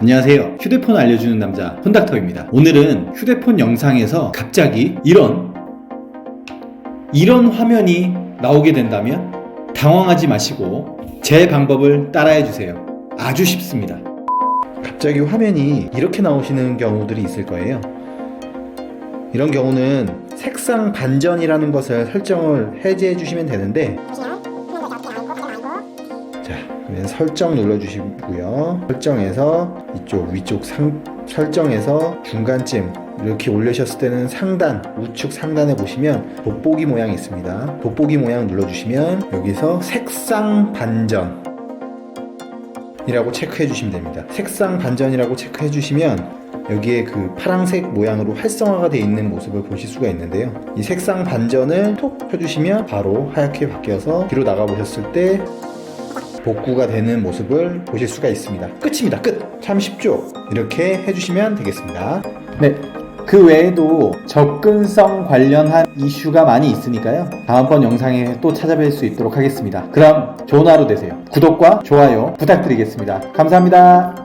안녕하세요. 휴대폰 알려주는 남자 혼닥터입니다. 오늘은 휴대폰 영상에서 갑자기 이런 이런 화면이 나오게 된다면 당황하지 마시고 제 방법을 따라해 주세요. 아주 쉽습니다. 갑자기 화면이 이렇게 나오시는 경우들이 있을 거예요. 이런 경우는 색상 반전이라는 것을 설정을 해제해 주시면 되는데 설정 눌러주시고요. 설정에서 이쪽 위쪽 상, 설정에서 중간쯤 이렇게 올리셨을 때는 상단, 우측 상단에 보시면 돋보기 모양이 있습니다. 돋보기 모양 눌러주시면 여기서 색상 반전 이라고 체크해 주시면 됩니다. 색상 반전이라고 체크해 주시면 여기에 그 파란색 모양으로 활성화가 되어 있는 모습을 보실 수가 있는데요. 이 색상 반전을 톡 펴주시면 바로 하얗게 바뀌어서 뒤로 나가 보셨을 때 복구가 되는 모습을 보실 수가 있습니다. 끝입니다. 끝. 참 쉽죠? 이렇게 해주시면 되겠습니다. 네. 그 외에도 접근성 관련한 이슈가 많이 있으니까요. 다음번 영상에 또 찾아뵐 수 있도록 하겠습니다. 그럼 좋은 하루 되세요. 구독과 좋아요 부탁드리겠습니다. 감사합니다.